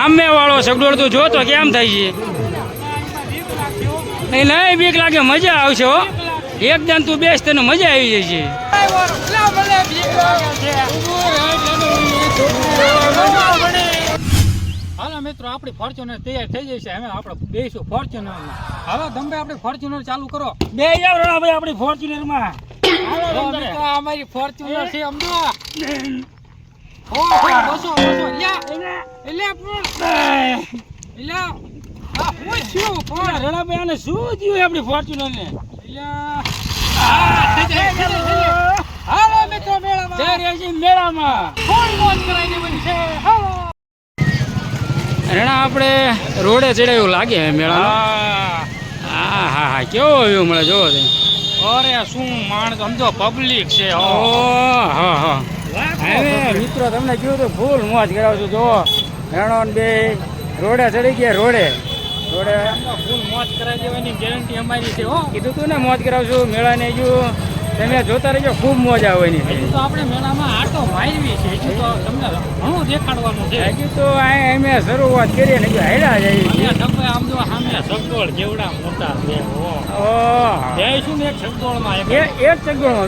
સામે વાળો સગડોળ તું જો તો કેમ થાય છે? નહીં નહીં બીક લાગે મજા આવશે હો. એકદમ તું બેસ તને મજા આવી જશે. હાલો મિત્રો આપણી ફોર્ચ્યુનર તૈયાર થઈ જશે હવે આપણે બેસું ફોર્ચ્યુનર હવે તમે આપણી ફોર્ચ્યુનર ચાલુ કરો. બે જાવ રણાભાઈ આપણી ફોર્ચ્યુનરમાં અમારી ફોર્ચ્યુનર છે અમદો હો હો બસો બસો. લ્યા એટલે પણ. એટલે આ હું છું પણ. રણાભાઈ આને શું થયું આપણી ફોર્ચ્યુનર ને લ્યા. હાલો મિત્રો મેળામાં. જય મેળામાં. ફૂલ મોજ છે? હાલો. રણા આપણે રોડે ચડાયું લાગે મેળા હા. હા હા કેવો વ્યૂ મળે જોવો અરે શું માણસ સમજો પબ્લિક છે ઓહ, હા હા. હવે મિત્રો તમને કીધું તો ફૂલ મોજ કરાવશું જો રણો બે રોડે ચડી ગયા રોડે. રોડે. ફૂલ મોજ કરાવી દેવાની ગેરંટી અમારી છે હો. કીધું તું ને મોજ કરાવશું મેળા ને હજુ તમે જોતા રહેજો ખૂબ મોજ આવવાની છે તો આપણે મેળામાં આટો મારવી છે હજુ તો તમને ઘણું દેખાડવાનું છે. હજુ તો અમે શરૂઆત કરીએ ને હજુ હેડા જાય તમે આમ જો સામે સગડોળ જેવડા મોટા છે હો. ઓહ જઈશું ને એક સગડોળમાં એક. એક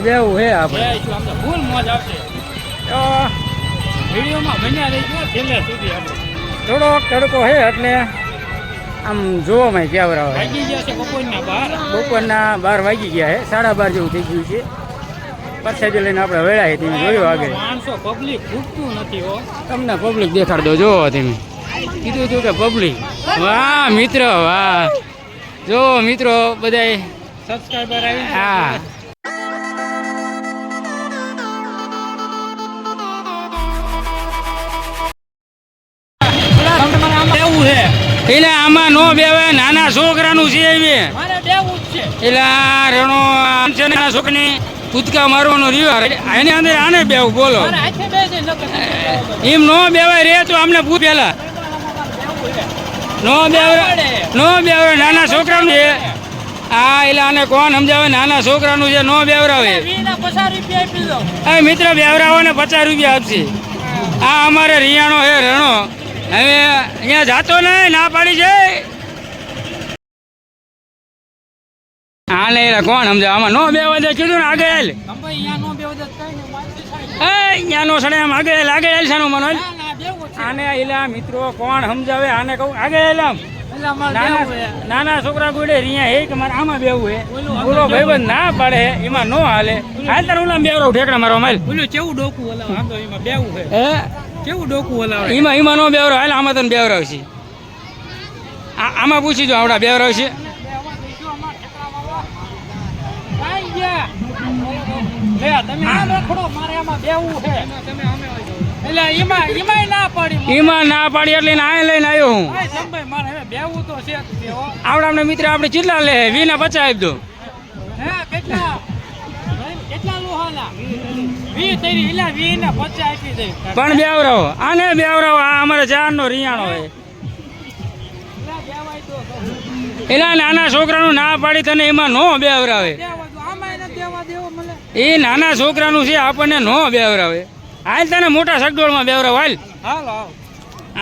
બેવું હે આપણે. જઈશું આમ તો ફૂલ મોજ આવશે. તો વિડીયોમાં બન્યા રહીજો છેલ્લે સુધી આપણે થોડોક તડકો હે એટલે આમ જોવામાં આવે ભાગી ગયા છે બપોરના બપોરના બાર વાગી ગયા હે. સાડા બાર જેવું થઈ ગયું છે. પરસાદી લઈને આપણે વેળા છે તમે જોયું આગળ. માણસો પબ્લિક ખૂટતું નથી હો. તમને પબ્લિક દેખાડ દો જોવો તમે કીધું હતું કે પબ્લિક વાહ મિત્ર વાહ. જો મિત્રો બધાય. સબસ્ક્રાઈબર આવી હા. એટલે નો બેવે નાના છોકરાનું છે એવી એટલે આ રણો છે ને છોકરી કૂદકા મારવાનો રિવાર એની અંદર આને બેવું બોલો. એમ નો બેવાય રે તો અમને પૂ પેલા. નો બેવરે નો બેવરે નાના છોકરાનું છે. આ એટલે આને કોણ સમજાવે નાના છોકરાનું છે નો બેવરાવે. એ મિત્ર બેવરાવો ને પચાસ રૂપિયા આપશે. આ અમારે રિયાણો હે રણો. હવે અહીંયા જાતો નહીં ના પાડી છે. હા ને કોણ સમજાવે? આમાં નો બે દે કીધું ને આગળ અહીંયા નો નહીં સડે આમ આગળ આગળ હાલ શાનું મનો હાલ. ના ના બેવું છે. આને એલા મિત્રો કોણ સમજાવે આને કહું આગળ આમ. નાના છોકરા ગોડે રિયા હે કે મારે આમાં બેવું હે? ઓલું ઓલો ભાઈબંધ ના પાડે એમાં નો હાલે. હાલ તાર ઓલા બેવરો ઠેકડા મારો માલ બોલ્યો કેવું ડોકું ઓલા એમાં બેવું હે? કેવું ડોકું હલાવે? એમાં એમાં નો બેવરો હાલ આમાં તને બેવરાવશે આ- આમાં પૂછી જો આવડા બેવરાવશે કાંઈ ગયા. લે, તમે આમ રખડો, મારે આમાં બેવું છે. એટલે એમાં ના પાડી એટલે આ લઈને આવ્યો હું. છે. આવડા મિત્ર આપણે કેટલા લે? વીના આપી દો હે કેટલા ભાઈ, કેટલા લોહાના વી તરી એલા વી ને પચાસ આપી દે પણ બેવરાવો આને બેવરાવો આ અમારે ચાર નો રિયાણો હોય. એલા નાના છોકરાનું ના પાડી તને એમાં નો બેવરાવે. એ નાના છોકરાનું છે આપણને નો બેવરાવે. હાલ તને મોટા સગડોળમાં બેવરાવ હાલ. હાલો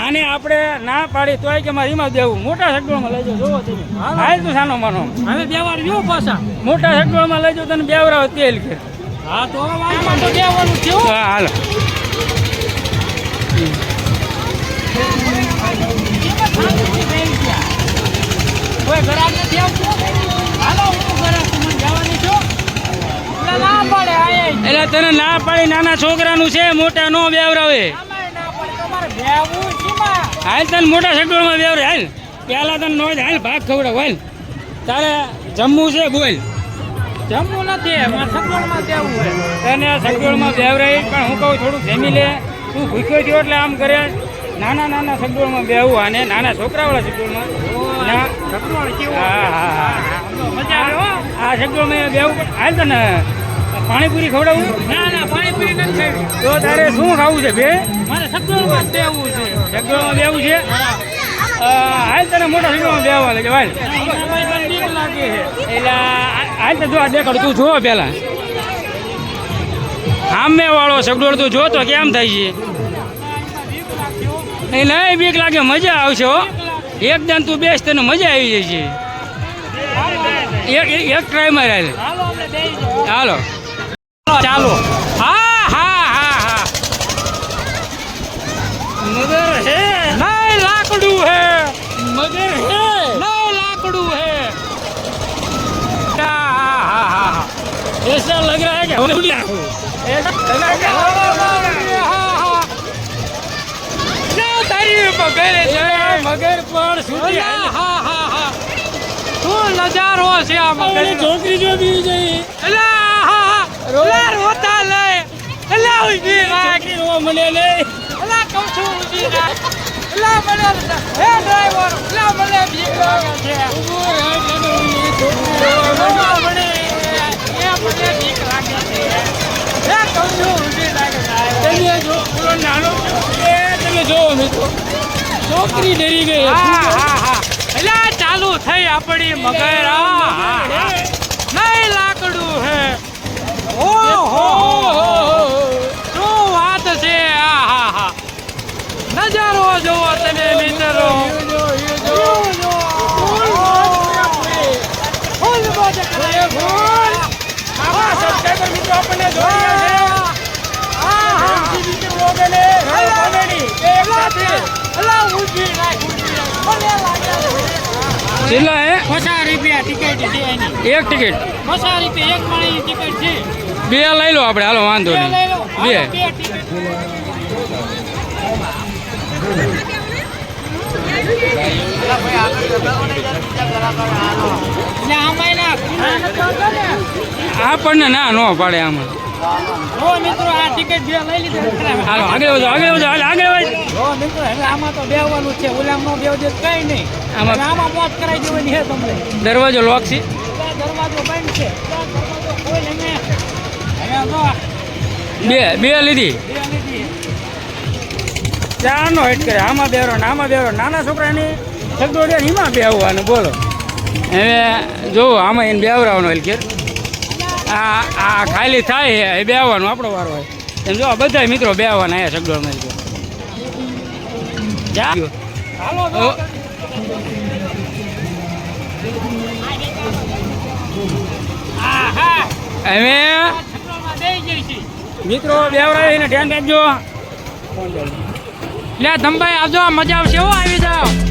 આને આપણે ના પાડી તોય કે મારે એમાં દેવું મોટા સગડોળમાં લઈ જોવો તમે. હાલ તું સાનો માનો. હવે બેવાડ જો પાછા. મોટા સગડોળમાં લઈ જવું તને બેવરાવે તેલ કે. હા તો આમાં તો બેવાનું છે હો. હા, હાલો. કોઈ ઘરાક નથી આવતું? હાલો હું ઘરાક મને જવાની છું. એટલે ના પડે એટલે તને ના પાડી નાના છોકરાનું છે મોટા નો બેવરાવે. હાલ તને મોટા સગડોળમાં બેવરે હાલ. પેલા તને નો હાલ ભાગ ખવડાવ હાલ. તારે જમવું છે બોલ. જમવું નથી એમાં સગવડમાં દેવું હોય. તને સગવડમાં બેવરાય પણ હું કહું થોડું જમી લે તું ભૂખ્યો થયો એટલે આમ કરે. નાના નાના સગવડમાં બેવું અને નાના છોકરાવાળા સગવડમાં. આ સગવડમાં બેવું હાલ તને પાણીપુરી ખવડાવું? ના ના પાણીપુરી નથી ખાવી. તો તારે શું ખાવું છે બે? મારે સગવડમાં જ બેવું છે. સગવડમાં બેવું છે? હાલ તને મોટા સગડોળમાં દેવા લાગે, હાલ. એટલે હાલ તો જોવા દેખાડ, તું જો પેલા. સામે વાળો સગડોળ તું જો તો કેમ થાય છે? એ નહીં, બીક લાગે, મજા આવશે, હો. એકદમ તું બેસ, તને મજા આવી જશે એક, એક- ટ્રાય મારે, હાલે. જાઓ. ચાલો. હા હા હા મગર હે નહીં લાકડું હે મગર હે નહીં લાકડું હે હા હા હા હા ऐसा लग रहा है कि हम उड़ रहे हैं। ऐसा लग रहा है कि हम- હા હા ના તારી મગર છે મગર પણ છૂટી અલા, હા હા હા શું નજારો છે આ આપણે મગર છોકરી જો બી જઈ અલા હા હા અલા રોતા લે અલા ઉભી રાખ છોકરી નો મને નહીં અલા કહું છું ઉભી રાખ અલા મને હે ડ્રાઈવર અલા મને બીક લાગે છે ઊભો રહે કે નહીં, છોકરી રોવા મને એ મને બીક લાગે છે હે કહું છું ઊભી રાખ તમે જો પેલો નાનો એ તમે જોવો મિત્રો છોકરી ડરી ગઈ હા હા હા અલા ચાલુ થઈ આપણી મગર હા હા હા નહીં લાકડું હે ઓ શું વાત છે આ હા હા નજારો જોવો તમે મિત્રો ફૂલ મોજ કરે ફૂલ આવા સબસ્ક્રાઈબર મિત્રો આપણને જોઈ રહ્યા હા હા છે MC બીજું રોગન એ રવ કોમેડી બે એક સાથે અલા એ હે? પચાસ રૂપિયા ટિકિટ છે એની. એક ટિકિટ પચાસ રૂપિયા એક માણસની ટિકિટ છે. બે લઈ લો આપણે હાલો વાંધો નહીં. બે. આપણને ના ન પાડે આમાં. જો મિત્રો આ ટિકિટ બે લઈ લીધી હાલો આગળ વધો આગળ વધો હાલ આગળ વધ. જો મિત્રો હવે આમાં તો બેહવાનું છે ઓલામાં બેવ દે કઈ નહીં. આમાં- આમાં મોત કરાવી દેવાની છે તમને. દરવાજો લોક છે. દરવાજો બંધ છે. દરવાજો ખોલ અને હવે જો બે બે લીધી. બે લીધી. ચારનો હેટ કરે આમાં બેરો ને આમાં બેરો નાના છોકરાની સગડોડિયા એમાં આવવાનું બોલો. હવે જોવો આમાં એને બેવરાવાનો એટલે કે આ આ ખાલી થાય એ બેહવાનું આપણો વારો હોય. એમ જો બધા મિત્રો બેહવાના અહીંયા સગડો જા. હાલો છે. મિત્રો બેવરાય ધ્યાન રાખજો. લે ધમભાઈ આવજો મજા આવશે હો આવી જાઓ.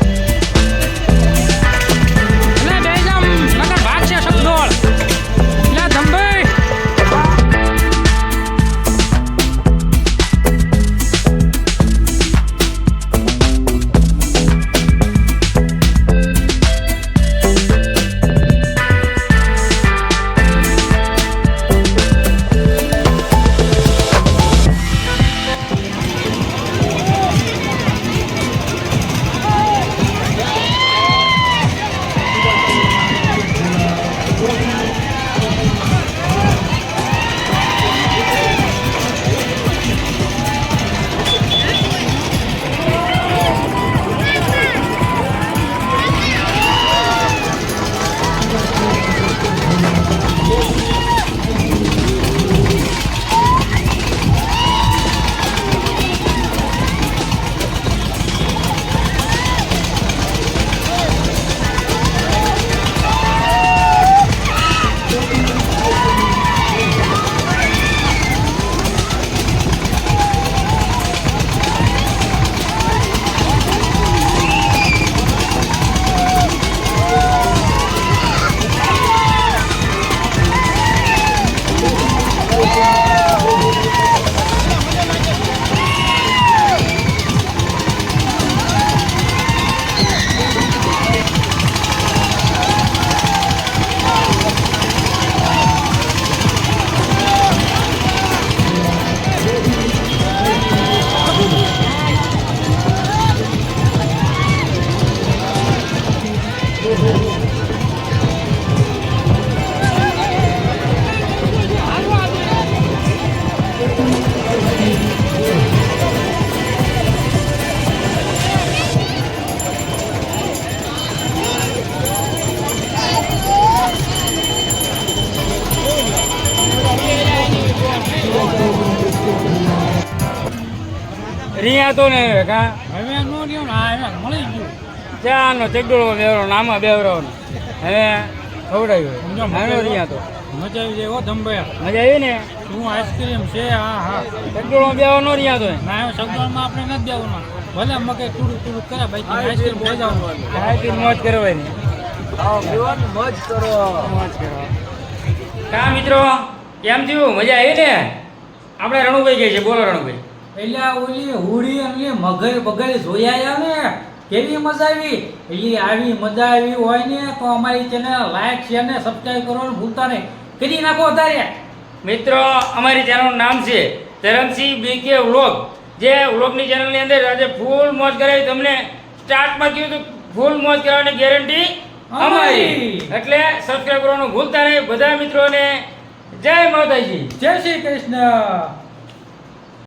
રિયા તો ને કા? હવે નો રહ્યો ને હા એને મળી ગયું. ચાનો ચગડોળો બેવરો નામાં બેવરાવાનો હવે ખવડાવ્યું. સમજો, નાનો રહ્યા તો. મજા આવી જાય હો ધંભાઈ મજા આવી ને? શું આઈસ્ક્રીમ છે? હા હા. ચગડોળમાં બેવા નો રહ્યા તો ના સગવડમાં આપણે નથી દેવાનું ભલે મકે થોડું થોડું કરે બાકી આઈસ્ક્રીમ ખાઈ જવાનું ખાઈ મોજ કરવાની. મોજ કરો. કા મિત્રો કેમ થયું મજા આવી ને? આપણે રણુભાઈ કહે છે બોલો રણુભાઈ. એટલે ઓલી હુડી અને મગર બગર જોયા ને કેવી મજા આવી? એટલે આવી મજા આવી હોય ને તો અમારી ચેનલ લાઈક શેર ને સબસ્ક્રાઇબ કરવાનું ભૂલતા નહીં. કરી નાખો અત્યારે મિત્રો અમારી ચેનલનું નામ છે ધરમસિંહ બીકે વ્લોગ જે વ્લોગની ચેનલની અંદર આજે ફૂલ મોજ કરાવી તમને. સ્ટાર્ટમાં કીધું હતું ફૂલ મોજ કરાવવાની ગેરંટી અમારી. અમારી. એટલે સબસ્ક્રાઈબ કરવાનું ભૂલતા નહીં. બધા મિત્રોને જય માતાજી. જય શ્રી કૃષ્ણ.